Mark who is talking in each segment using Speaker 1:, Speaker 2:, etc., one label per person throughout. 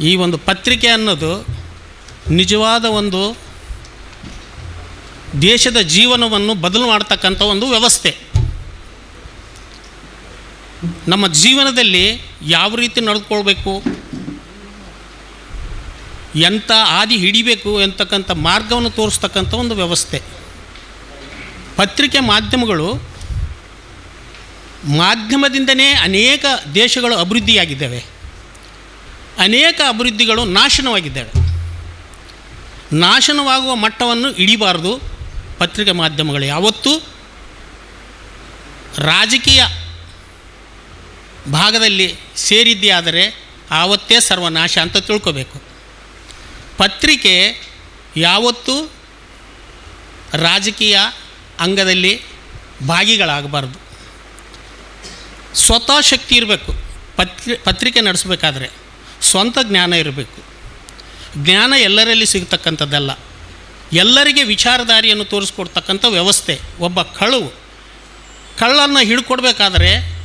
Speaker 1: ಈ ಒಂದು ಪತ್ರಿಕೆ ಅನ್ನೋದು ನಿಜವಾದ ಒಂದು ದೇಶದ ಜೀವನವನ್ನು ಬದಲು ಮಾಡ್ತಕ್ಕಂಥ ಒಂದು ವ್ಯವಸ್ಥೆ. ನಮ್ಮ ಜೀವನದಲ್ಲಿ ಯಾವ ರೀತಿ ನಡೆದುಕೊಳ್ಬೇಕು? ಎಂಥ ಹಾದಿ ಹಿಡಿಬೇಕು ಎಂತಕ್ಕಂಥ ಮಾರ್ಗವನ್ನು ತೋರಿಸ್ತಕ್ಕಂಥ ಒಂದು ವ್ಯವಸ್ಥೆ. ಪತ್ರಿಕೆ ಮಾಧ್ಯಮಗಳು ಮಾಧ್ಯಮದಿಂದನೇ ಅನೇಕ ದೇಶಗಳು ಅಭಿವೃದ್ಧಿಯಾಗಿದ್ದಾವೆ. ಅನೇಕ ಅಭಿವೃದ್ಧಿಗಳು ನಾಶನವಾಗಿದ್ದಾವೆ. ನಾಶನವಾಗುವ ಮಟ್ಟವನ್ನು ಇಳಿಬಾರದು ಪತ್ರಿಕೆ ಮಾಧ್ಯಮಗಳು. ಯಾವತ್ತೂ ರಾಜಕೀಯ ಭಾಗದಲ್ಲಿ ಸೇರಿದ್ದೇ ಆದರೆ ಆವತ್ತೇ ಸರ್ವನಾಶ ಅಂತ ತಿಳ್ಕೋಬೇಕು. ಪತ್ರಿಕೆ ಯಾವತ್ತೂ ರಾಜಕೀಯ ಅಂಗದಲ್ಲಿ ಭಾಗಿಗಳಾಗಬಾರ್ದು. ಸ್ವತಃ ಶಕ್ತಿ ಇರಬೇಕು. ಪತ್ರಿ, ಪತ್ರಿಕೆ ನಡೆಸಬೇಕಾದ್ರೆ ಸ್ವಂತ ಜ್ಞಾನ ಇರಬೇಕು. ಜ್ಞಾನ ಎಲ್ಲರಲ್ಲಿ ಸಿಗತಕ್ಕಂಥದ್ದಲ್ಲ. ಎಲ್ಲರಿಗೆ ವಿಚಾರಧಾರಿಯನ್ನು ತೋರಿಸ್ಕೊಡ್ತಕ್ಕಂಥ ವ್ಯವಸ್ಥೆ, ಒಬ್ಬ ಕಳುವು. ಕಳ್ಳನ್ನು ಹಿಡ್ಕೊಡ್ಬೇಕಾದ್ರೆ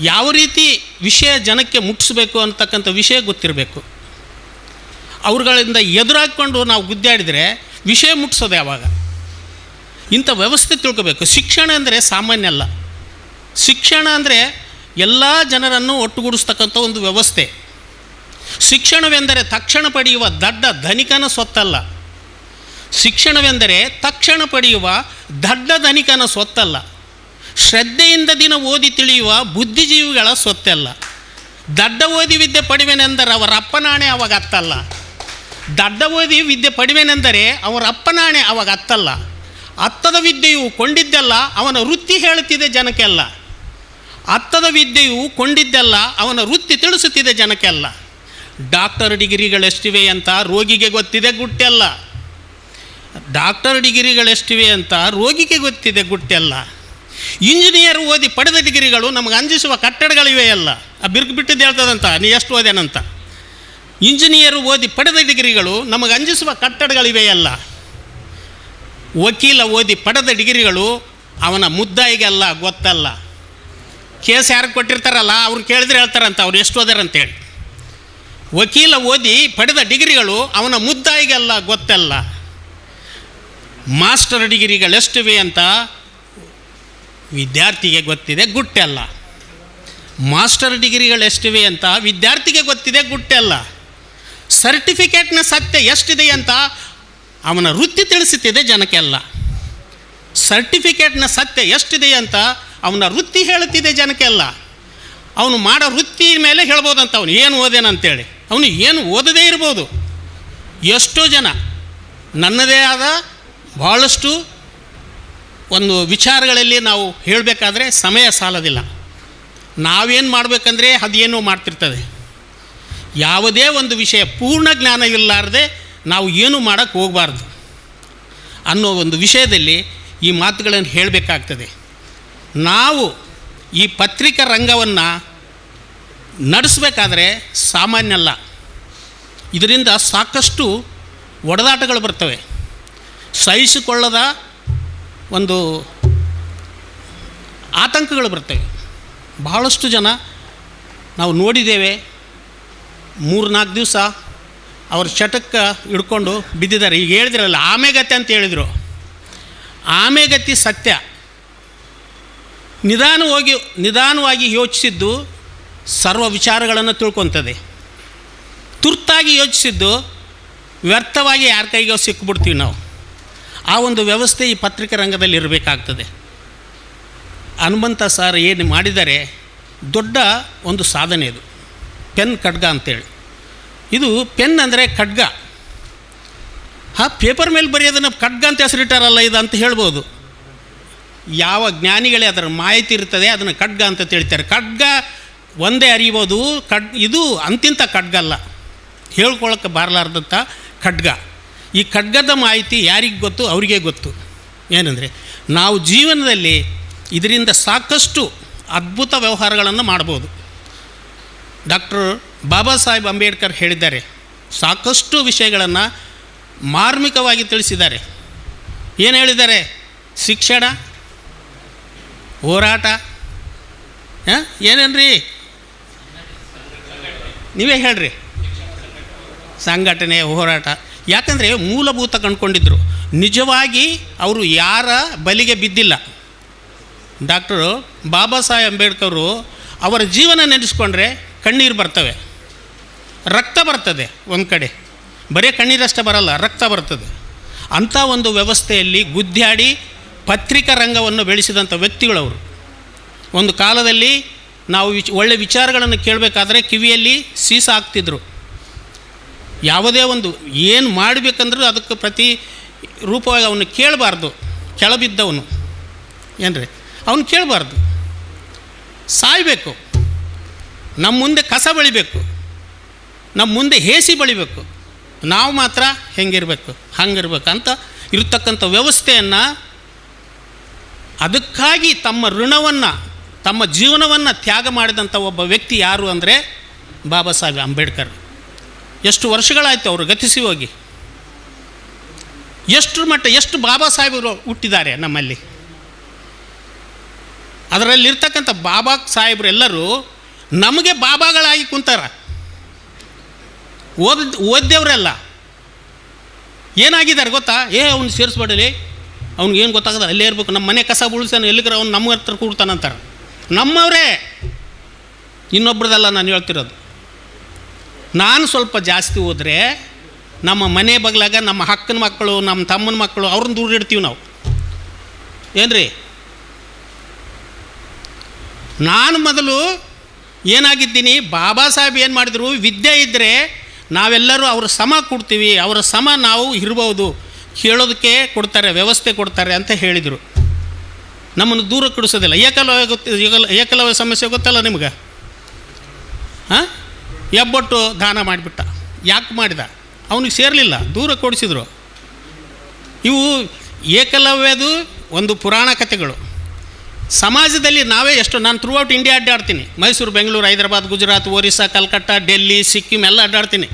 Speaker 1: ಯಾವ ರೀತಿ ವಿಷಯ ಜನಕ್ಕೆ ಮುಟ್ಟಿಸ್ಬೇಕು ಅಂತಕ್ಕಂಥ ವಿಷಯ ಗೊತ್ತಿರಬೇಕು. ಅವ್ರುಗಳಿಂದ ಎದುರಾಕೊಂಡು ನಾವು ಗುದ್ದಾಡಿದರೆ ವಿಷಯ ಮುಟ್ಟಿಸೋದು ಯಾವಾಗ? ಇಂಥ ವ್ಯವಸ್ಥೆ ತಿಳ್ಕೋಬೇಕು. ಶಿಕ್ಷಣ ಅಂದರೆ ಸಾಮಾನ್ಯ ಅಲ್ಲ. ಶಿಕ್ಷಣ ಅಂದರೆ ಎಲ್ಲ ಜನರನ್ನು ಒಟ್ಟುಗೂಡಿಸ್ತಕ್ಕಂಥ ಒಂದು ವ್ಯವಸ್ಥೆ. ಶಿಕ್ಷಣವೆಂದರೆ ತಕ್ಷಣ ಪಡೆಯುವ ದಡ್ಡ ಧನಿಕನ ಸ್ವತ್ತಲ್ಲ. ಶಿಕ್ಷಣವೆಂದರೆ ತಕ್ಷಣ ಪಡೆಯುವ ದಡ್ಡ ಧನಿಕನ ಸ್ವತ್ತಲ್ಲ. ಶ್ರದ್ಧೆಯಿಂದ ದಿನ ಓದಿ ತಿಳಿಯುವ ಬುದ್ಧಿಜೀವಿಗಳ ಸೊತ್ತಲ್ಲ ದಡ್ಡ ಓದಿ ವಿದ್ಯೆ ಪಡಿವೆನೆಂದರೆ ಅವರ ಅಪ್ಪನಾಣೆ ಅವಾಗ ಅತ್ತಲ್ಲ. ದಡ್ಡ ಓದಿ ವಿದ್ಯೆ ಪಡಿವೆನೆಂದರೆ ಅವರ ಅಪ್ಪನಾಣೆ ಅವಾಗ ಅತ್ತಲ್ಲ. ಅತ್ತದ ವಿದ್ಯೆಯು ಕೊಂಡಿದ್ದೆಲ್ಲ ಅವನ ವೃತ್ತಿ ಹೇಳುತ್ತಿದೆ ಜನಕ್ಕೆಲ್ಲ. ಅತ್ತದ ವಿದ್ಯೆಯು ಕೊಂಡಿದ್ದೆಲ್ಲ ಅವನ ವೃತ್ತಿ ತಿಳಿಸುತ್ತಿದೆ ಜನಕ್ಕೆಲ್ಲ. ಡಾಕ್ಟರ್ ಡಿಗ್ರಿಗಳೆಷ್ಟಿವೆ ಅಂತ ರೋಗಿಗೆ ಗೊತ್ತಿದೆ ಗುಟ್ಟೆಲ್ಲ. ಡಾಕ್ಟರ್ ಡಿಗ್ರಿಗಳೆಷ್ಟಿವೆ ಅಂತ ರೋಗಿಗೆ ಗೊತ್ತಿದೆ ಗುಟ್ಟೆಲ್ಲ. ಇಂಜಿನಿಯರ್ ಓದಿ ಪಡೆದ ಡಿಗ್ರಿಗಳು ನಮಗೆ ಅಂಜಿಸುವ ಕಟ್ಟಡಗಳಿವೆ ಅಲ್ಲ. ಆ ಬಿರುಕು ಬಿಟ್ಟಿದ್ದು ಹೇಳ್ತದಂತ, ನೀ ಎಷ್ಟು ಓದೇನಂತ ಇಂಜಿನಿಯರ್ ಓದಿ ಪಡೆದ ಡಿಗ್ರಿಗಳು ನಮಗೆ ಅಂಜಿಸುವ ಕಟ್ಟಡಗಳಿವೆಯಲ್ಲ ವಕೀಲ ಓದಿ ಪಡೆದ ಡಿಗ್ರಿಗಳು ಅವನ ಮುದ್ದಾಯಿಗೆಲ್ಲ ಗೊತ್ತಲ್ಲ. ಕೇಸ್ ಯಾರು ಕೊಟ್ಟಿರ್ತಾರಲ್ಲ, ಅವ್ರು ಕೇಳಿದ್ರೆ ಹೇಳ್ತಾರಂತ, ಅವ್ರು ಎಷ್ಟು ಓದಾರಂತೇಳಿ ವಕೀಲ ಓದಿ ಪಡೆದ ಡಿಗ್ರಿಗಳು ಅವನ ಮುದ್ದಾಯಿಗೆಲ್ಲ ಗೊತ್ತಲ್ಲ. ಮಾಸ್ಟರ್ ಡಿಗ್ರಿಗಳೆಷ್ಟಿವೆ ಅಂತ ವಿದ್ಯಾರ್ಥಿಗೆ ಗೊತ್ತಿದೆ, ಗುಟ್ಟೆಲ್ಲ. ಮಾಸ್ಟರ್ ಡಿಗ್ರಿಗಳೆಷ್ಟಿವೆ ಅಂತ ವಿದ್ಯಾರ್ಥಿಗೆ ಗೊತ್ತಿದೆ, ಗುಟ್ಟೆಲ್ಲ. ಸರ್ಟಿಫಿಕೇಟ್ನ ಸತ್ಯ ಎಷ್ಟಿದೆ ಅಂತ ಅವನ ವೃತ್ತಿ ತಿಳಿಸುತ್ತಿದೆ ಜನಕ್ಕೆಲ್ಲ. ಸರ್ಟಿಫಿಕೇಟ್ನ ಸತ್ಯ ಎಷ್ಟಿದೆ ಅಂತ ಅವನ ವೃತ್ತಿ ಹೇಳುತ್ತಿದೆ ಜನಕ್ಕೆಲ್ಲ. ಅವನು ಮಾಡೋ ವೃತ್ತಿ ಮೇಲೆ ಹೇಳ್ಬೋದಂತ ಅವನು, ಏನು ಓದೇನಂತೇಳಿ? ಅವನು ಏನು ಓದದೇ ಇರ್ಬೋದು. ಎಷ್ಟೋ ಜನ ನನ್ನದೇ ಆದ ಭಾಳಷ್ಟು ಒಂದು ವಿಚಾರಗಳಲ್ಲಿ ನಾವು ಹೇಳಬೇಕಾದ್ರೆ ಸಮಯ ಸಾಲದಿಲ್ಲ. ನಾವೇನು ಮಾಡಬೇಕಂದ್ರೆ ಅದೇನೋ ಮಾಡ್ತಿರ್ತದೆ. ಯಾವುದೇ ಒಂದು ವಿಷಯ ಪೂರ್ಣ ಜ್ಞಾನ ಇರಲಾರದೆ ನಾವು ಏನು ಮಾಡೋಕ್ಕೆ ಹೋಗಬಾರ್ದು. ಅನ್ನೋ ಒಂದು ವಿಷಯದಲ್ಲಿ ಈ ಮಾತುಗಳನ್ನು ಹೇಳಬೇಕಾಗ್ತದೆ. ನಾವು ಈ ಪತ್ರಿಕಾ ರಂಗವನ್ನು ನಡೆಸಬೇಕಾದ್ರೆ ಸಾಮಾನ್ಯ ಅಲ್ಲ. ಇದರಿಂದ ಸಾಕಷ್ಟು ಒಡೆದಾಟಗಳು ಬರ್ತವೆ. ಸಹಿಸಿಕೊಳ್ಳದ ಒಂದು ಆತಂಕಗಳು ಬರ್ತವೆ. ಬಹಳಷ್ಟು ಜನ ನಾವು ನೋಡಿದ್ದೇವೆ. ಮೂರು ನಾಲ್ಕು ದಿವಸ ಅವ್ರ ಚಟಕ್ಕೆ ಹಿಡ್ಕೊಂಡು ಬಿದ್ದಿದ್ದಾರೆ. ಈಗ ಹೇಳಿದ್ರಲ್ಲ, ಆಮೆಗತಿ ಅಂತ ಹೇಳಿದರು. ಆಮೆಗತಿ ಸತ್ಯ. ನಿಧಾನವಾಗಿ ನಿಧಾನವಾಗಿ ಯೋಚಿಸಿದ್ದು ಸರ್ವ ವಿಚಾರಗಳನ್ನು ತಿಳ್ಕೊತದೆ. ತುರ್ತಾಗಿ ಯೋಚಿಸಿದ್ದು ವ್ಯರ್ಥವಾಗಿ ಯಾರ ಕೈಗೋ ಸಿಕ್ಕಿಬಿಡ್ತೀವಿ ನಾವು. ಆ ಒಂದು ವ್ಯವಸ್ಥೆ ಈ ಪತ್ರಿಕೆ ರಂಗದಲ್ಲಿ ಇರಬೇಕಾಗ್ತದೆ. ಹನುಮಂತ ಸರ್ ಏನು ಮಾಡಿದರೆ ದೊಡ್ಡ ಒಂದು ಸಾಧನೆ ಇದು. ಪೆನ್ ಖಡ್ಗ ಅಂತೇಳಿ. ಇದು ಪೆನ್ ಅಂದರೆ ಖಡ್ಗ. ಆ ಪೇಪರ್ ಮೇಲೆ ಬರೆಯೋದನ್ನು ಖಡ್ಗ ಅಂತ ಹೆಸರಿಟ್ಟಾರಲ್ಲ ಇದು ಅಂತ ಹೇಳ್ಬೋದು. ಯಾವ ಜ್ಞಾನಿಗಳೇ ಅದರ ಮಾಹಿತಿ ಇರ್ತದೆ ಅದನ್ನು ಖಡ್ಗ ಅಂತ ತಿಳಿತಾರೆ. ಖಡ್ಗ ಒಂದೇ ಅರಿಬೋದು ಕಡ್, ಇದು ಅಂತಿಂತ ಖಡ್ಗಲ್ಲ. ಹೇಳ್ಕೊಳಕ್ಕೆ ಬಾರಲಾರ್ದಂಥ ಖಡ್ಗ. ಈ ಖಡ್ಗದ ಮಾಹಿತಿ ಯಾರಿಗೆ ಗೊತ್ತು? ಅವರಿಗೆ ಗೊತ್ತು. ಏನಂದರೆ, ನಾವು ಜೀವನದಲ್ಲಿ ಇದರಿಂದ ಸಾಕಷ್ಟು ಅದ್ಭುತ ವ್ಯವಹಾರಗಳನ್ನು ಮಾಡ್ಬೋದು. ಡಾಕ್ಟರ್ ಬಾಬಾ ಸಾಹೇಬ್ ಅಂಬೇಡ್ಕರ್ ಹೇಳಿದ್ದಾರೆ, ಸಾಕಷ್ಟು ವಿಷಯಗಳನ್ನು ಮಾರ್ಮಿಕವಾಗಿ ತಿಳಿಸಿದ್ದಾರೆ. ಏನು ಹೇಳಿದ್ದಾರೆ? ಶಿಕ್ಷಣ, ಹೋರಾಟ ಏನೇನು ಏನೇನ್ರಿ? ನೀವೇ ಹೇಳ್ರಿ. ಸಂಘಟನೆ, ಹೋರಾಟ. ಯಾಕಂದರೆ ಮೂಲಭೂತ ಕಂಡುಕೊಂಡಿದ್ದರು ನಿಜವಾಗಿ ಅವರು ಯಾರ ಬಲಿಗೆ ಬಿದ್ದಿಲ್ಲ. ಡಾಕ್ಟರು ಬಾಬಾ ಸಾಹೇಬ್ ಅಂಬೇಡ್ಕರ್ ಅವರ ಜೀವನ ನೆನೆಸ್ಕೊಂಡ್ರೆ ಕಣ್ಣೀರು ಬರ್ತವೆ. ರಕ್ತ ಬರ್ತದೆ ಒಂದು ಕಡೆ. ಬರೀ ಕಣ್ಣೀರಷ್ಟೇ ಬರಲ್ಲ, ರಕ್ತ ಬರ್ತದೆ. ಅಂಥ ಒಂದು ವ್ಯವಸ್ಥೆಯಲ್ಲಿ ಗುದ್ದಾಡಿ ಪತ್ರಿಕಾ ರಂಗವನ್ನು ಬೆಳೆಸಿದಂಥ ವ್ಯಕ್ತಿಗಳವರು. ಒಂದು ಕಾಲದಲ್ಲಿ ನಾವು ವಿಚ್ ಒಳ್ಳೆ ವಿಚಾರಗಳನ್ನು ಕೇಳಬೇಕಾದ್ರೆ ಕಿವಿಯಲ್ಲಿ ಸೀಸ ಹಾಕ್ತಿದ್ರು. ಯಾವುದೇ ಒಂದು ಏನು ಮಾಡಬೇಕಂದ್ರೂ ಅದಕ್ಕೆ ಪ್ರತಿ ರೂಪವಾಗಿ ಅವನು ಕೇಳಬಾರ್ದು. ಕೆಳಬಿದ್ದವನು. ಏನ್ರಿ? ಅವನು ಕೇಳಬಾರ್ದು. ಸಾಯಬೇಕು. ನಮ್ಮ ಮುಂದೆ ಕಸ ಬಳಿಬೇಕು. ನಮ್ಮ ಮುಂದೆ ಹೇಸಿ ಬಳಿಬೇಕು. ನಾವು ಮಾತ್ರ ಹೆಂಗಿರಬೇಕು, ಹಂಗಿರ್ಬೇಕು ಅಂತ ಇರತಕ್ಕಂಥ ವ್ಯವಸ್ಥೆಯನ್ನು ಅದಕ್ಕಾಗಿ ತಮ್ಮ ಋಣವನ್ನು ತಮ್ಮ ಜೀವನವನ್ನು ತ್ಯಾಗ ಮಾಡಿದಂಥ ಒಬ್ಬ ವ್ಯಕ್ತಿ ಯಾರು ಅಂದರೆ ಬಾಬಾ ಸಾಹೇಬ್ ಅಂಬೇಡ್ಕರ್. ಎಷ್ಟು ವರ್ಷಗಳಾಯಿತು ಅವರು ಗತಿಸಿ ಹೋಗಿ. ಎಷ್ಟು ಮಟ್ಟ ಎಷ್ಟು ಬಾಬಾ ಸಾಹೇಬರು ಹುಟ್ಟಿದ್ದಾರೆ ನಮ್ಮಲ್ಲಿ. ಅದರಲ್ಲಿರ್ತಕ್ಕಂಥ ಬಾಬಾ ಸಾಹೇಬ್ರು ಎಲ್ಲರೂ ನಮಗೆ ಬಾಬಾಗಳಾಗಿ ಕುಂತಾರ. ಓದ್, ಓದ್ದವ್ರೆಲ್ಲ. ಏನಾಗಿದ್ದಾರೆ ಗೊತ್ತಾ? ಏ, ಅವ್ನು ಸೇರಿಸ್ಬೇಡಲಿ. ಅವ್ನಿಗೆ ಏನು ಗೊತ್ತಾಗದ? ಅಲ್ಲೇ ಇರಬೇಕು. ನಮ್ಮ ಮನೆ ಕಸ ಉಳಿಸ್ತಾನೆ ಎಲ್ಲಿಗ್ರ ಅವ್ನು ನಮ್ಮ ಹತ್ರ ಕೂಡ್ತಾನಂತಾರೆ. ನಮ್ಮವರೇ. ಇನ್ನೊಬ್ರದಲ್ಲ ನಾನು ಹೇಳ್ತಿರೋದು. ನಾನು ಸ್ವಲ್ಪ ಜಾಸ್ತಿ ಹೋದರೆ ನಮ್ಮ ಮನೆ ಬಗ್ಲಾಗ ನಮ್ಮ ಹಕ್ಕನ ಮಕ್ಕಳು, ನಮ್ಮ ತಮ್ಮನ ಮಕ್ಕಳು, ಅವ್ರನ್ನ ದೂರ ಇಡ್ತೀವಿ ನಾವು. ಏನ್ರಿ? ನಾನು ಮೊದಲು ಏನಾಗಿದ್ದೀನಿ, ಬಾಬಾ ಸಾಹೇಬ್ ಏನು ಮಾಡಿದ್ರು, ವಿದ್ಯೆ ಇದ್ದರೆ ನಾವೆಲ್ಲರೂ ಅವ್ರ ಸಮ ಕೊಡ್ತೀವಿ, ಅವರ ಸಮ ನಾವು ಇರ್ಬೋದು, ಕೇಳೋದಕ್ಕೆ ಕೊಡ್ತಾರೆ, ವ್ಯವಸ್ಥೆ ಕೊಡ್ತಾರೆ ಅಂತ ಹೇಳಿದರು. ನಮ್ಮನ್ನು ದೂರ ಕೊಡಿಸೋದಿಲ್ಲ. ಏಕಲವ್ಯ ಗೊತ್ತ ಏಕಲ ಏಕಲವ್ಯ ಸಮಸ್ಯೆ ಗೊತ್ತಲ್ಲ ನಿಮ್ಗೆ? ಹಾಂ? ಎಬ್ಬೊಟ್ಟು ದಾನ ಮಾಡಿಬಿಟ್ಟ. ಯಾಕೆ ಮಾಡಿದ? ಅವನಿಗೆ ಸೇರಲಿಲ್ಲ, ದೂರ ಕೊಡಿಸಿದ್ರು. ಇವು ಏಕಲವ್ಯದು ಒಂದು ಪುರಾಣ ಕಥೆಗಳು. ಸಮಾಜದಲ್ಲಿ ನಾವೇ ಎಷ್ಟು ನಾನು ಥ್ರೂ ಔಟ್ ಇಂಡಿಯಾ ಅಡ್ಡಾಡ್ತೀನಿ. ಮೈಸೂರು, ಬೆಂಗಳೂರು, ಹೈದರಾಬಾದ್, ಗುಜರಾತ್, ಒರಿಸ್ಸಾ ಕಲ್ಕಟ್ಟ ಡೆಲ್ಲಿ, ಸಿಕ್ಕಿಂ ಎಲ್ಲ ಅಡ್ಡಾಡ್ತೀನಿ.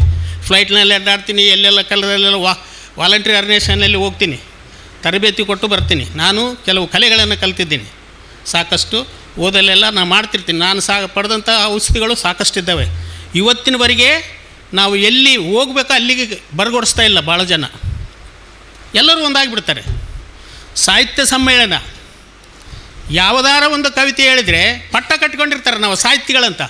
Speaker 1: ಫ್ಲೈಟ್ನಲ್ಲಿ ಅಡ್ಡಾಡ್ತೀನಿ, ಎಲ್ಲೆಲ್ಲ ಕಲರಲ್ಲೆಲ್ಲ ವಾ ವಾಲಂಟ್ರಿ ಆರ್ಗನೈಸೇಷನಲ್ಲಿ ಹೋಗ್ತೀನಿ. ತರಬೇತಿ ಕೊಟ್ಟು ಬರ್ತೀನಿ. ನಾನು ಕೆಲವು ಕಲೆಗಳನ್ನು ಕಲ್ತಿದ್ದೀನಿ. ಸಾಕಷ್ಟು ಓದಲೆಲ್ಲ ನಾನು ಮಾಡ್ತಿರ್ತೀನಿ. ನಾನು ಸಾ ಪಡೆದಂಥ ಔಷಧಿಗಳು ಸಾಕಷ್ಟು ಇದ್ದಾವೆ ಇವತ್ತಿನವರೆಗೆ ನಾವು ಎಲ್ಲಿ ಹೋಗ್ಬೇಕೋ ಅಲ್ಲಿಗೆ ಬರಗೊಡಿಸ್ತಾ ಇಲ್ಲ ಭಾಳ ಜನ. ಎಲ್ಲರೂ ಒಂದಾಗಿಬಿಡ್ತಾರೆ. ಸಾಹಿತ್ಯ ಸಮ್ಮೇಳನ. ಯಾವುದಾರ ಒಂದು ಕವಿತೆ ಹೇಳಿದರೆ ಪಟ್ಟ ಕಟ್ಕೊಂಡಿರ್ತಾರೆ ನಾವು ಸಾಹಿತಿಗಳಂತ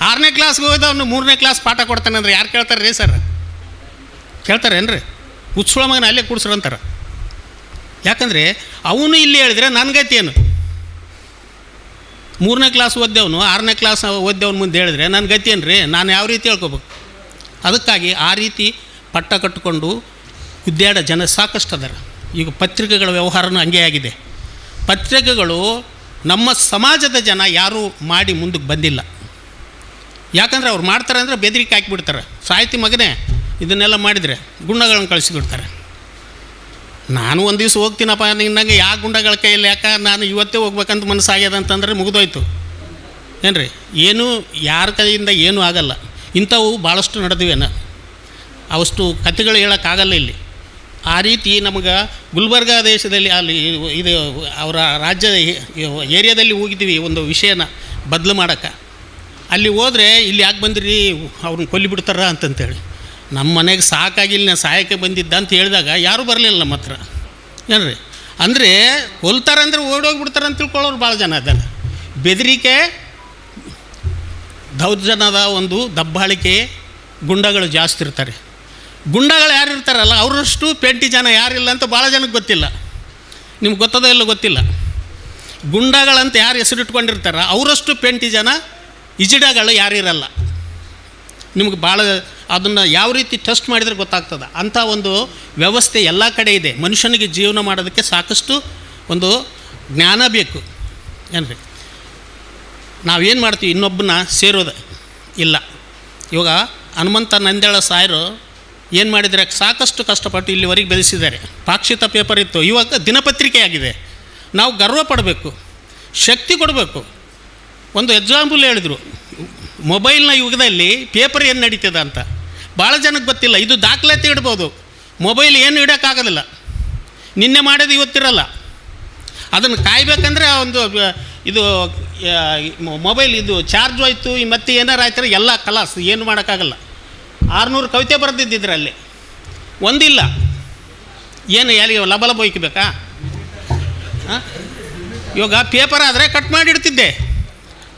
Speaker 1: ಆರನೇ ಕ್ಲಾಸ್ಗೆ ಹೋದವನು ಮೂರನೇ ಕ್ಲಾಸ್ ಪಾಠ ಕೊಡ್ತಾನೆ ಅಂದ್ರೆ ಯಾರು ಕೇಳ್ತಾರೆ ರೀ ಸರ್? ಕೇಳ್ತಾರೇನ್ರಿ? ಹುಚ್ಚುಳ ಮಗನ ಅಲ್ಲೇ ಕೂಡ್ಸ್ರಂತಾರೆ ಯಾಕಂದರೆ ಅವನು ಇಲ್ಲಿ ಹೇಳಿದ್ರೆ ಏನು? ಮೂರನೇ ಕ್ಲಾಸ್ ಓದ್ದವನು, ಆರನೇ ಕ್ಲಾಸ್ ಓದ್ದವನು ಮುಂದೆ ಹೇಳಿದ್ರೆ ನನ್ನ ಗತಿ ರೀ ನಾನು ಯಾವ ರೀತಿ ಹೇಳ್ಕೊಬೇಕು? ಅದಕ್ಕಾಗಿ ಆ ರೀತಿ ಪಟ್ಟ ಕಟ್ಟಿಕೊಂಡು ಗುದ್ದಾಡ ಜನ ಸಾಕಷ್ಟು ಅದರ. ಈಗ ಪತ್ರಿಕೆಗಳ ವ್ಯವಹಾರನೂ ಹಂಗೆ ಆಗಿದೆ. ಪತ್ರಿಕೆಗಳು ನಮ್ಮ ಸಮಾಜದ ಜನ ಯಾರೂ ಮಾಡಿ ಮುಂದಕ್ಕೆ ಬಂದಿಲ್ಲ. ಯಾಕಂದರೆ ಅವ್ರು ಮಾಡ್ತಾರೆ ಅಂದರೆ ಬೆದರಿಕೆ ಹಾಕಿಬಿಡ್ತಾರೆ. ಸಾಹಿತಿ ಮಗನೇ ಇದನ್ನೆಲ್ಲ ಮಾಡಿದರೆ ಗುಂಡಗಳನ್ನು ಕಳಿಸಿಬಿಡ್ತಾರೆ ನಾನು ಒಂದು ದಿವಸ ಹೋಗ್ತೀನಪ್ಪ ನಿನ್ನಂಗೆ ಯಾವ ಗುಂಡಗಳ ಕೈಯಲ್ಲಿ? ಯಾಕೆ ನಾನು ಇವತ್ತೇ ಹೋಗ್ಬೇಕಂತ ಮನಸ್ಸಾಗ್ಯದ ಅಂತಂದರೆ ಮುಗಿದೋಯ್ತು. ಏನು ರೀ ಏನೂ ಯಾರ ಕೈಯಿಂದ ಏನೂ ಆಗಲ್ಲ. ಇಂಥವು ಭಾಳಷ್ಟು ನಡೆದಿವೆ ಅವಷ್ಟು ಕಥೆಗಳು ಹೇಳೋಕ್ಕಾಗಲ್ಲ ಇಲ್ಲಿ. ಆ ರೀತಿ ನಮಗೆ ಗುಲ್ಬರ್ಗ ದೇಶದಲ್ಲಿ ಅಲ್ಲಿ ಇದು ಅವರ ರಾಜ್ಯದ ಏರಿಯಾದಲ್ಲಿ ಹೋಗಿದ್ದೀವಿ ಒಂದು ವಿಷಯನ ಬದಲು ಮಾಡೋಕ್ಕೆ ಅಲ್ಲಿ ಹೋದರೆ ಇಲ್ಲಿ ಯಾಕೆ ಬಂದಿರಿ? ಅವ್ರನ್ನ ಕೊಲ್ಲಿಬಿಡ್ತಾರ ಅಂತಂತೇಳಿ. ನಮ್ಮ ಮನೆಗೆ ಸಾಕಾಗಿಲ್ಲ ಸಹಾಯಕ್ಕೆ ಬಂದಿದ್ದ ಅಂತ ಹೇಳಿದಾಗ ಯಾರೂ ಬರಲಿಲ್ಲ ನಮ್ಮ ಹತ್ರ. ಏನ್ರಿ? ಅಂದರೆ ಹೊಲ್ತಾರಂದ್ರೆ ಓಡೋಗ್ಬಿಡ್ತಾರೆ ಅಂತ ತಿಳ್ಕೊಳ್ಳೋರು ಭಾಳ ಜನ ಅದನ್ನು ಬೆದರಿಕೆ, ದೌರ್ಜನ್ಯದ ಒಂದು ದಬ್ಬಾಳಿಕೆ ಗುಂಡಗಳು ಜಾಸ್ತಿ ಇರ್ತಾರೆ. ಗುಂಡಗಳು ಯಾರು ಇರ್ತಾರಲ್ಲ, ಅವರಷ್ಟು ಪೆಂಟಿ ಜನ ಯಾರಿಲ್ಲ ಅಂತ ಭಾಳ ಜನಕ್ಕೆ ಗೊತ್ತಿಲ್ಲ. ನಿಮ್ಗೆ ಗೊತ್ತದೋ ಇಲ್ಲ ಗೊತ್ತಿಲ್ಲ. ಗುಂಡಗಳಂತ ಯಾರು ಹೆಸರಿಟ್ಕೊಂಡಿರ್ತಾರ, ಅವರಷ್ಟು ಪೆಂಟಿ ಜನ ಇಜಿಡಗಳು ಯಾರು ಇರಲ್ಲ. ನಿಮ್ಗೆ ಭಾಳ ಅದನ್ನು ಯಾವ ರೀತಿ ಟೆಸ್ಟ್ ಮಾಡಿದರೆ ಗೊತ್ತಾಗ್ತದೆ? ಅಂಥ ಒಂದು ವ್ಯವಸ್ಥೆ ಎಲ್ಲ ಕಡೆ ಇದೆ. ಮನುಷ್ಯನಿಗೆ ಜೀವನ ಮಾಡೋದಕ್ಕೆ ಸಾಕಷ್ಟು ಒಂದು ಜ್ಞಾನ ಬೇಕು. ಏನ್ರಿ? ನಾವೇನು ಮಾಡ್ತೀವಿ? ಇನ್ನೊಬ್ಬನ ಸೇರೋದು ಇಲ್ಲ. ಇವಾಗ ಹನುಮಂತ ನಂದೇಳ ಸಾಯರು ಏನು ಮಾಡಿದರೆ ಸಾಕಷ್ಟು ಕಷ್ಟಪಟ್ಟು ಇಲ್ಲಿವರೆಗೆ ಬೆಳೆಸಿದ್ದಾರೆ. ಪಾಕ್ಷಿತ ಪೇಪರ್ ಇತ್ತು. ಇವಾಗ ದಿನಪತ್ರಿಕೆ ಆಗಿದೆ. ನಾವು ಗರ್ವ ಪಡಬೇಕು. ಶಕ್ತಿ ಕೊಡಬೇಕು. ಒಂದು ಎಕ್ಸಾಂಪಲ್ ಹೇಳಿದರು. ಮೊಬೈಲ್ನ ಯುಗದಲ್ಲಿ ಪೇಪರ್ ಏನು ನಡೀತದೆ ಅಂತ? ಭಾಳ ಜನಕ್ಕೆ ಗೊತ್ತಿಲ್ಲ. ಇದು ದಾಖಲಾತಿ ಇಡ್ಬೋದು. ಮೊಬೈಲ್ ಏನು ಇಡೋಕ್ಕಾಗೋದಿಲ್ಲ ನಿನ್ನೆ ಮಾಡೋದು ಇವತ್ತಿರಲ್ಲ. ಅದನ್ನು ಕಾಯ್ಬೇಕಂದ್ರೆ ಒಂದು, ಇದು ಮೊಬೈಲ್ ಇದು ಚಾರ್ಜ್ ಹೋಯ್ತು ಮತ್ತೆ ಏನಾರು ಆಯ್ತಾರೆ ಎಲ್ಲ ಕಲಾಸ್, ಏನು ಮಾಡೋಕ್ಕಾಗಲ್ಲ. ಆರುನೂರು ಕವಿತೆ ಬರೆದಿದ್ದಿದ್ರಲ್ಲಿ. ಒಂದಿಲ್ಲ. ಏನು ಯಾರಿಗೆ ಲಬ ಹಾಂ? ಇವಾಗ ಪೇಪರ್ ಆದರೆ ಕಟ್ ಮಾಡಿ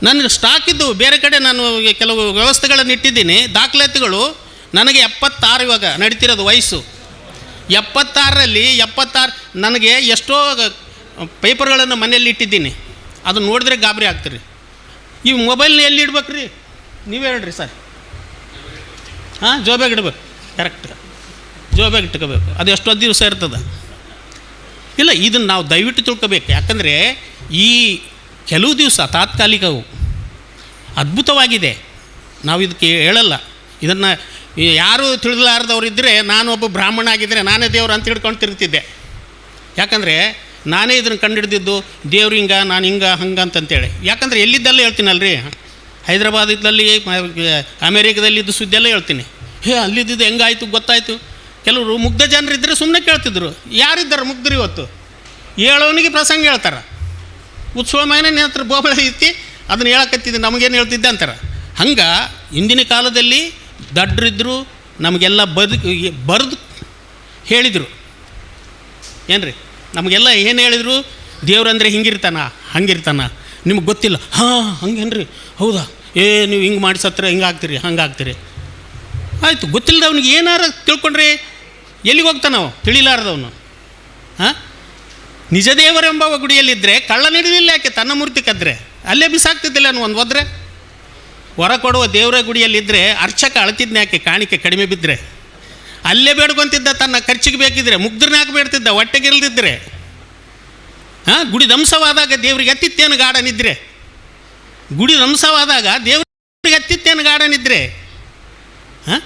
Speaker 1: ನನ್ನ ಸ್ಟಾಕ್ ಇದ್ದು ಬೇರೆ ಕಡೆ ನಾನು ಕೆಲವು ವ್ಯವಸ್ಥೆಗಳನ್ನು ಇಟ್ಟಿದ್ದೀನಿ. ದಾಖಲಾತಿಗಳು ನನಗೆ ಎಪ್ಪತ್ತಾರು ಇವಾಗ ನಡೀತಿರೋದು ವಯಸ್ಸು. ಎಪ್ಪತ್ತಾರರಲ್ಲಿ ಎಪ್ಪತ್ತಾರು ನನಗೆ ಎಷ್ಟೋ ಪೇಪರ್ಗಳನ್ನು ಮನೆಯಲ್ಲಿ ಇಟ್ಟಿದ್ದೀನಿ. ಅದು ನೋಡಿದ್ರೆ ಗಾಬರಿ ಆಗ್ತೀರಿ. ಈ ಮೊಬೈಲ್ನ ಎಲ್ಲಿ ಇಡ್ಬೇಕು ರೀ ನೀವು ಹೇಳ್ರಿ ಸರ್. ಹಾಂ ಜೋಬ್ಯಾಗ ಇಡ್ಬೇಕು? ಕರೆಕ್ಟ್ ಜೋಬ್ಯಾಗ ಇಟ್ಕೋಬೇಕು? ಅದು ಎಷ್ಟೋ ದಿವಸ ಇರ್ತದೆ. ಇಲ್ಲ, ಇದನ್ನು ನಾವು ದಯವಿಟ್ಟು ತಿಳ್ಕೋಬೇಕು. ಯಾಕಂದರೆ ಈ ಕೆಲವು ದಿವಸ ತಾತ್ಕಾಲಿಕವು. ಅದ್ಭುತವಾಗಿದೆ. ನಾವು ಇದಕ್ಕೆ ಹೇಳಲ್ಲ. ಇದನ್ನು ಯಾರು ನಾನು ಒಬ್ಬ ಬ್ರಾಹ್ಮಣ ಆಗಿದ್ದರೆ ನಾನೇ ದೇವರು ಅಂತ ಹಿಡ್ಕೊಂಡು ತಿರುಗ್ತಿದ್ದೆ. ಯಾಕಂದರೆ ನಾನೇ ಇದನ್ನು ಕಂಡುಹಿಡ್ದಿದ್ದು ದೇವ್ರು ಹಿಂಗ, ನಾನು ಹಿಂಗ, ಹಂಗೆ ಅಂತಂತೇಳಿ. ಯಾಕಂದರೆ ಎಲ್ಲಿದ್ದಲ್ಲೇ ಹೇಳ್ತೀನಲ್ರಿ? ಹೈದ್ರಾಬಾದಿದ್ದಲ್ಲಿ ಅಮೇರಿಕದಲ್ಲಿದ್ದು ಸುದ್ದಿ ಎಲ್ಲ ಹೇಳ್ತೀನಿ. ಹೇ, ಅಲ್ಲಿದ್ದಿದ್ದು ಹೆಂಗಾಯಿತು, ಗೊತ್ತಾಯಿತು? ಕೆಲವರು ಮುಗ್ಧ ಜನರಿದ್ದರೆ ಸುಮ್ಮನೆ ಕೇಳ್ತಿದ್ರು. ಯಾರಿದ್ದಾರೆ ಮುಗ್ಧರು ಇವತ್ತು? ಹೇಳೋನಿಗೆ ಪ್ರಸಂಗ ಹೇಳ್ತಾರೆ. ಉತ್ಸವ ಮನೆ ಹತ್ರ ಬೋಬಳ ಐತಿ, ಅದನ್ನು ಹೇಳಕತ್ತಿದ್ದೆ, ನಮಗೇನು ಹೇಳ್ತಿದ್ದೆ ಅಂತಾರೆ. ಹಂಗೆ ಹಿಂದಿನ ಕಾಲದಲ್ಲಿ ದಡ್ರಿದ್ರು, ನಮಗೆಲ್ಲ ಬದು, ಬರೆದು ಹೇಳಿದರು. ಏನ್ರಿ? ನಮಗೆಲ್ಲ ಏನು ಹೇಳಿದರು? ದೇವ್ರಂದ್ರೆ ಹಿಂಗಿರ್ತಾನ, ಹಂಗಿರ್ತಾನ. ನಿಮ್ಗೆ ಗೊತ್ತಿಲ್ಲ, ಹಾಂ, ಹಂಗೇನ್ರಿ? ಹೌದಾ? ಏ, ನೀವು ಹಿಂಗೆ ಮಾಡಿ ಸತ್ರ ಹಿಂಗೆ ಆಗ್ತೀರಿ, ಹಂಗೆ ಆಗ್ತೀರಿ. ಆಯಿತು ಗೊತ್ತಿಲ್ಲದವ್ನಿಗೆ ಏನಾರು ತಿಳ್ಕೊಂಡ್ರಿ ಎಲ್ಲಿಗೆ ಹೋಗ್ತಾನವ? ತಿಳಿಲಾರ್ದವನು. ಹಾಂ? ನಿಜ ದೇವರೆಂಬ ಗುಡಿಯಲ್ಲಿದ್ದರೆ ಕಳ್ಳ ನಡೆದಿಲ್ಲ ಯಾಕೆ? ತನ್ನ ಮೂರ್ತಿ ಕದ್ರೆ. ಅಲ್ಲೇ ಬಿಸಾಕ್ತಿದ್ದಿಲ್ಲ ಒಂದು ಹೋದ್ರೆ? ಹೊರ ಕೊಡುವ ದೇವರ ಗುಡಿಯಲ್ಲಿದ್ದರೆ ಅರ್ಚಕ ಅಳ್ತಿದ್ನ ಯಾಕೆ? ಕಾಣಿಕೆ ಕಡಿಮೆ ಬಿದ್ದರೆ ಅಲ್ಲೇ ಬೇಡ್ಕೊಂತಿದ್ದ ತನ್ನ ಖರ್ಚಿಗೆ ಬೇಕಿದ್ರೆ, ಮುಗ್ಧರನ್ನ ಯಾಕೆ ಬೇಡ್ತಿದ್ದ? ಹೊಟ್ಟೆಗಿಲ್ದಿದ್ರೆ ಹಾಂ, ಗುಡಿ ಧ್ವಂಸವಾದಾಗ ದೇವರಿಗೆ ಅತ್ತಿತ್ತೇನು ಗಾರ್ಡನಿದ್ರೆ ಗುಡಿ ಧ್ವಂಸವಾದಾಗ ದೇವರಿಗೆ ಅತ್ತಿತ್ತೇನು ಗಾರ್ಡನಿದ್ರೆ ಹಾಂ?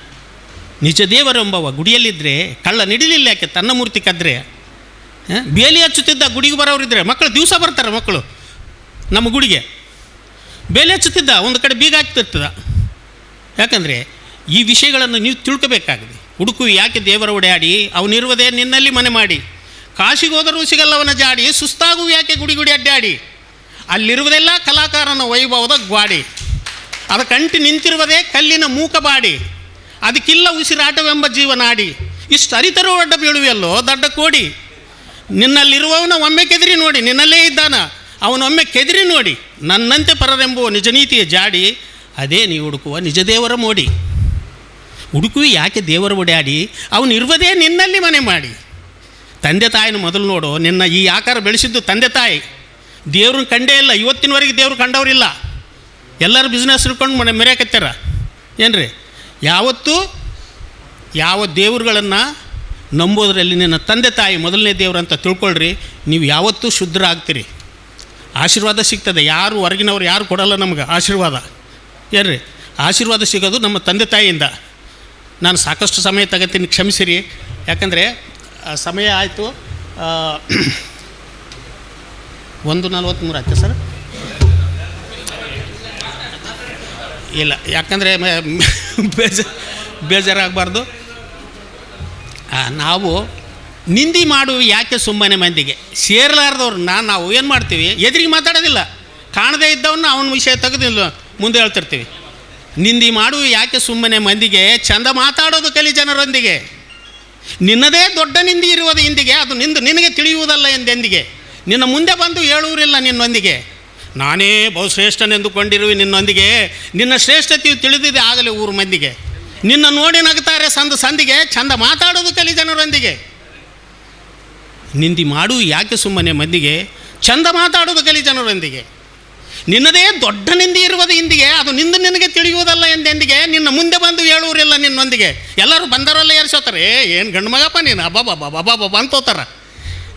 Speaker 1: ನಿಜ ದೇವರೆಂಬವ ಗುಡಿಯಲ್ಲಿದ್ದರೆ ಕಳ್ಳ ನಿಡಿಲಿಲ್ಲ ಯಾಕೆ? ತನ್ನ ಮೂರ್ತಿ ಕದ್ರೆ. ಬೇಲಿ ಹಚ್ಚುತ್ತಿದ್ದ ಗುಡಿಗೆ ಬರೋರಿದ್ರೆ ಮಕ್ಕಳು ದಿವಸ ಬರ್ತಾರೆ ಮಕ್ಕಳು, ನಮ್ಮ ಗುಡಿಗೆ. ಬೇಲಿ ಹಚ್ಚುತ್ತಿದ್ದ ಒಂದು ಕಡೆ ಬೀಗ ಹಾಕ್ತಿರ್ತದ. ಯಾಕಂದರೆ ಈ ವಿಷಯಗಳನ್ನು ನೀವು ತಿಳ್ಕೋಬೇಕಾಗಿದೆ. ಹುಡುಕು ಯಾಕೆ ದೇವರ ಒಡೆಯಾಡಿ ಅವನಿರುವುದೇ ನಿನ್ನಲ್ಲಿ ಮನೆ ಮಾಡಿ. ಕಾಶಿಗೆ ಹೋದರೂ ಸಿಗಲ್ಲವನ ಜಾಡಿ ಸುಸ್ತಾಗುವ ಯಾಕೆ ಗುಡಿ ಗುಡಿ ಅಡ್ಡಾಡಿ. ಅಲ್ಲಿರುವುದೆಲ್ಲ ಕಲಾಕಾರನ ವೈಭವದ ಗ್ವಾಡಿ. ಅದಕ್ಕಂಟಿ ನಿಂತಿರುವುದೇ ಕಲ್ಲಿನ ಮೂಕ ಬಾಡಿ. ಅದಕ್ಕಿಲ್ಲ ಉಸಿರಾಟವೆಂಬ ಜೀವನಾಡಿ. ಇಷ್ಟು ಅರಿತರೂ ಅಡ್ಡ ಬೀಳುವೆಯಲ್ಲೋ ದಡ್ಡ ಕೋಡಿ. ನಿನ್ನಲ್ಲಿರುವವನ ಒಮ್ಮೆ ಕೆದರಿ ನೋಡಿ, ನಿನ್ನಲ್ಲೇ ಇದ್ದಾನ. ಅವನೊಮ್ಮೆ ಕೆದರಿ ನೋಡಿ, ನನ್ನಂತೆ ಪರರೆಂಬುವ ನಿಜ ನೀತಿಯ ಜಾಡಿ, ಅದೇ ನೀ ಹುಡುಕುವ ನಿಜ ದೇವರ ಮೋಡಿ. ಹುಡುಕು ಯಾಕೆ ದೇವರ ಒಡ್ಯಾಡಿ ಅವನಿರುವುದೇ ನಿನ್ನಲ್ಲಿ ಮನೆ ಮಾಡಿ. ತಂದೆ ತಾಯಿನ ಮೊದಲು ನೋಡು, ನಿನ್ನ ಈ ಆಕಾರ ಬೆಳೆಸಿದ್ದು ತಂದೆ ತಾಯಿ. ದೇವ್ರನ್ನ ಕಂಡೇ ಇಲ್ಲ, ಇವತ್ತಿನವರೆಗೆ ದೇವ್ರು ಕಂಡವರಿಲ್ಲ. ಎಲ್ಲರೂ ಬಿಸ್ನೆಸ್ ಹಿಡ್ಕೊಂಡು ಮನೆ ಮೆರೆಯಕತ್ತಾರ ಏನ್ರಿ? ಯಾವತ್ತೂ ಯಾವ ದೇವ್ರುಗಳನ್ನು ನಂಬೋದ್ರಲ್ಲಿ ನಿನ್ನ ತಂದೆ ತಾಯಿ ಮೊದಲನೇ ದೇವರು ಅಂತ ತಿಳ್ಕೊಳ್ರಿ, ನೀವು ಯಾವತ್ತೂ ಶುದ್ಧ ಆಗ್ತೀರಿ ಆಶೀರ್ವಾದ ಸಿಗ್ತದೆ. ಯಾರು ಹೊರಗಿನವ್ರು ಯಾರು ಕೊಡಲ್ಲ ನಮ್ಗೆ ಆಶೀರ್ವಾದ. ಏನ್ರಿ? ಆಶೀರ್ವಾದ ಸಿಗೋದು ನಮ್ಮ ತಂದೆ ತಾಯಿಯಿಂದ. ನಾನು ಸಾಕಷ್ಟು ಸಮಯ ತಗೋತೀನಿ, ಕ್ಷಮಿಸಿರಿ. ಯಾಕಂದರೆ ಸಮಯ ಆಯಿತು. ಒಂದು ನಲ್ವತ್ತ್ಮೂರು ಆಯ್ತಾ ಸರ್? ಇಲ್ಲ, ಯಾಕಂದರೆ ಬೇಜ, ಬೇಜಾರಾಗಬಾರ್ದು. ನಾವು ನಿಂದಿ ಮಾಡು ಯಾಕೆ ಸುಮ್ಮನೆ ಮಂದಿಗೆ? ಸೇರ್ಲಾರ್ದವ್ರನ್ನ ನಾವು ಏನು ಮಾಡ್ತೀವಿ? ಎದುರಿಗೆ ಮಾತಾಡೋದಿಲ್ಲ. ಕಾಣದೇ ಇದ್ದವನ್ನ ಅವನ ವಿಷಯ ತೆಗೆದಿಲ್ಲ ಮುಂದೆ ಹೇಳ್ತಿರ್ತೀವಿ. ನಿಂದಿ ಮಾಡು ಯಾಕೆ ಸುಮ್ಮನೆ ಮಂದಿಗೆ? ಚಂದ ಮಾತಾಡೋದು ಕಲಿ ಜನರೊಂದಿಗೆ. ನಿನ್ನದೇ ದೊಡ್ಡ ನಿಂದಿ ಇರುವುದು ಇಂದಿಗೆ, ಅದು ನಿಂದು ನಿನಗೆ ತಿಳಿಯುವುದಲ್ಲ ಎಂದೆಂದಿಗೆ ನಿನ್ನ ಮುಂದೆ ಬಂದು ಹೇಳುವುರಿಲ್ಲ ನಿನ್ನೊಂದಿಗೆ. ನಾನೇ ಬಹುಶ್ರೇಷ್ಠನೆಂದುಕೊಂಡಿರುವೆ ನಿನ್ನೊಂದಿಗೆ. ನಿನ್ನ ಶ್ರೇಷ್ಠತೆಯು ತಿಳಿದಿದೆ ಆಗಲೇ ಊರು ಮಂದಿಗೆ. ನಿನ್ನ ನೋಡಿ ನಗ್ತಾರೆ ಸಂದ ಸಂದಿಗೆ, ಚಂದ ಮಾತಾಡೋದು ಕಲಿ ಜನರೊಂದಿಗೆ ನಿಂದಿ ಮಾಡು ಯಾಕೆ ಸುಮ್ಮನೆ ಮಂದಿಗೆ, ಚಂದ ಮಾತಾಡೋದು ಕಲಿ ಜನರೊಂದಿಗೆ ನಿನ್ನದೇ ದೊಡ್ಡ ನಿಂದಿ ಇರುವುದು ಇಂದಿಗೆ, ಅದು ನಿಂದು ನಿನಗೆ ತಿಳಿಯುವುದಲ್ಲ ಎಂದೆಂದಿಗೆ, ನಿನ್ನ ಮುಂದೆ ಬಂದು ಹೇಳುವರಿಲ್ಲ ನಿನ್ನೊಂದಿಗೆ. ಎಲ್ಲರೂ ಬಂದರಲ್ಲ ಏರ್ಸೋತಾರೆ ಏನು ಗಂಡು ಮಗಪ್ಪ ನೀನು? ಅಬ್ಬಾ ಬಾಬಾ ಬಾಬಾ ಅಂತೋತಾರ.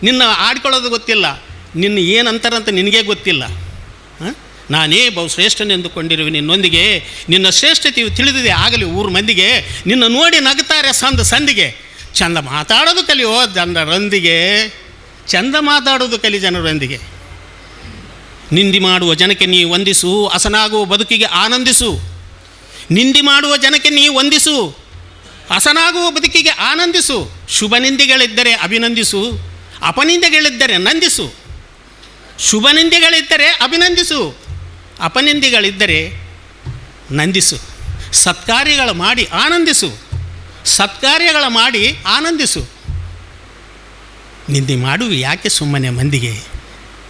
Speaker 1: ನಿನ್ನ ಆಡ್ಕೊಳ್ಳೋದು ಗೊತ್ತಿಲ್ಲ. ನಿನ್ನ ಏನು ಅಂತಾರಂತ ನಿನಗೇ ಗೊತ್ತಿಲ್ಲ. ನಾನೇ ಬಹು ಶ್ರೇಷ್ಠನೆಂದುಕೊಂಡಿರುವೆ ನಿನ್ನೊಂದಿಗೆ ನಿನ್ನ ಶ್ರೇಷ್ಠತೆಯು ತಿಳಿದಿದೆ ಆಗಲಿ ಊರು ಮಂದಿಗೆ. ನಿನ್ನ ನೋಡಿ ನಗುತ್ತಾರೆ ಸಂದ ಸಂದಿಗೆ. ಚಂದ ಮಾತಾಡೋದು ಕಲಿಯೋ ಜನರೊಂದಿಗೆ. ಚಂದ ಮಾತಾಡೋದು ಕಲಿ ಜನರೊಂದಿಗೆ. ನಿಂದಿ ಮಾಡುವ ಜನಕ್ಕೆ ನೀ ವಂದಿಸು ಹಸನಾಗುವ ಬದುಕಿಗೆ ಆನಂದಿಸು. ನಿಂದಿ ಮಾಡುವ ಜನಕ್ಕೆ ನೀ ವಂದಿಸು ಹಸನಾಗುವ ಬದುಕಿಗೆ ಆನಂದಿಸು. ಶುಭ ನಿಂದಿಗಳಿದ್ದರೆ ಅಭಿನಂದಿಸು, ಅಪನಿಂದೆಗಳಿದ್ದರೆ ನಂದಿಸು. ಶುಭ ನಿಂದೆಗಳಿದ್ದರೆ ಅಭಿನಂದಿಸು. ಅಪನಿಂದಿಗಳಿದ್ದರೆ ನಂದಿಸು. ಸತ್ಕಾರ್ಯಗಳು ಮಾಡಿ ಆನಂದಿಸು. ಸತ್ಕಾರ್ಯಗಳ ಮಾಡಿ ಆನಂದಿಸು. ನಿಂದೆ ಮಾಡುವ ಯಾಕೆ ಸುಮ್ಮನೆ ಮಂದಿಗೆ?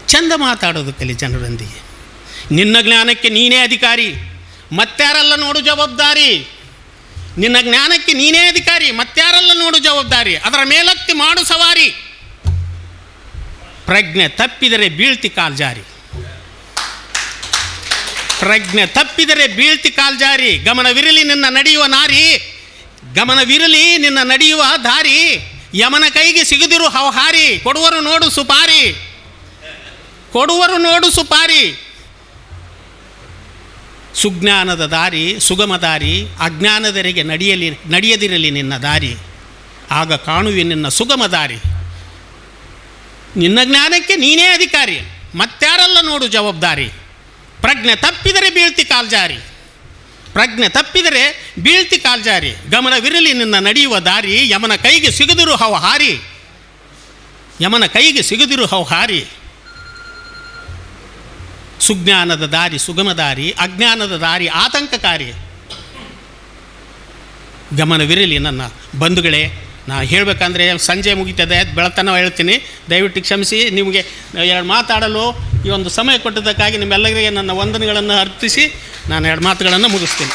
Speaker 1: ಚಂದ ಮಾತಾಡೋದು ಕಲಿ ಜನರೊಂದಿಗೆ. ನಿನ್ನ ಜ್ಞಾನಕ್ಕೆ ನೀನೇ ಅಧಿಕಾರಿ. ಮತ್ತಾರಲ್ಲ ನೋಡು ಜವಾಬ್ದಾರಿ. ನಿನ್ನ ಜ್ಞಾನಕ್ಕೆ ನೀನೇ ಅಧಿಕಾರಿ. ಮತ್ತಾರಲ್ಲ ನೋಡು ಜವಾಬ್ದಾರಿ. ಅದರ ಮೇಲಕ್ಕೆ ಮಾಡು ಸವಾರಿ. ಪ್ರಜ್ಞೆ ತಪ್ಪಿದರೆ ಬೀಳ್ತಿ ಕಾಲ್ಜಾರಿ ಪ್ರಜ್ಞೆ ತಪ್ಪಿದರೆ ಬೀಳ್ತಿ ಕಾಲ್ಜಾರಿ. ಗಮನವಿರಲಿ ನಿನ್ನ ನಡೆಯುವ ನಾರಿ. ಗಮನವಿರಲಿ ನಿನ್ನ ನಡೆಯುವ ದಾರಿ. ಯಮನ ಕೈಗೆ ಸಿಗದಿರು ಹವಹಾರಿ. ಕೊಡುವರು ನೋಡು ಸುಪಾರಿ. ಕೊಡುವರು ನೋಡು ಸುಪಾರಿ. ಸುಜ್ಞಾನದ ದಾರಿ, ಸುಗಮ ದಾರಿ, ಅಜ್ಞಾನದರಿಗೆ ನಡೆಯಲಿ, ನಡೆಯದಿರಲಿ ನಿನ್ನ ದಾರಿ. ಆಗ ಕಾಣುವೆ ನಿನ್ನ ಸುಗಮ ದಾರಿ. ನಿನ್ನ ಜ್ಞಾನಕ್ಕೆ ನೀನೇ ಅಧಿಕಾರಿ. ಮತ್ತಾರಲ್ಲ ನೋಡು ಜವಾಬ್ದಾರಿ. ಪ್ರಜ್ಞೆ ತಪ್ಪಿದರೆ ಬೀಳ್ತಿ ಕಾಲ್ಜಾರಿ. ಪ್ರಜ್ಞೆ ತಪ್ಪಿದರೆ ಬೀಳ್ತಿ ಕಾಲ್ಜಾರಿ. ಗಮನವಿರಲಿ ನಿನ್ನ ನಡೆಯುವ ದಾರಿ, ಯಮನ ಕೈಗೆ ಸಿಗದಿರು ಹವ ಹಾರಿ. ಯಮನ ಕೈಗೆ ಸಿಗದಿರು ಹವ ಹಾರಿ. ಸುಜ್ಞಾನದ ದಾರಿ ಸುಗಮ ದಾರಿ, ಅಜ್ಞಾನದ ದಾರಿ ಆತಂಕಕಾರಿ. ಗಮನವಿರಲಿ ನನ್ನ ಬಂಧುಗಳೇ ನಾ ಹೇಳಬೇಕಂದ್ರೆ ಸಂಜೆ ಮುಗಿತದೆ ಬೆಳತನ ಹೇಳ್ತೀನಿ. ದಯವಿಟ್ಟು ಕ್ಷಮಿಸಿ, ನಿಮಗೆ ಎರಡು ಮಾತಾಡಲು ಈ ಒಂದು ಸಮಯ ಕೊಟ್ಟಿದ್ದಕ್ಕಾಗಿ ನಿಮ್ಮೆಲ್ಲರಿಗೆ ನನ್ನ ವಂದನೆಗಳನ್ನು ಅರ್ಪಿಸಿ, ನಾನು ಎರಡು ಮಾತುಗಳನ್ನು ಮುಗಿಸ್ತೀನಿ.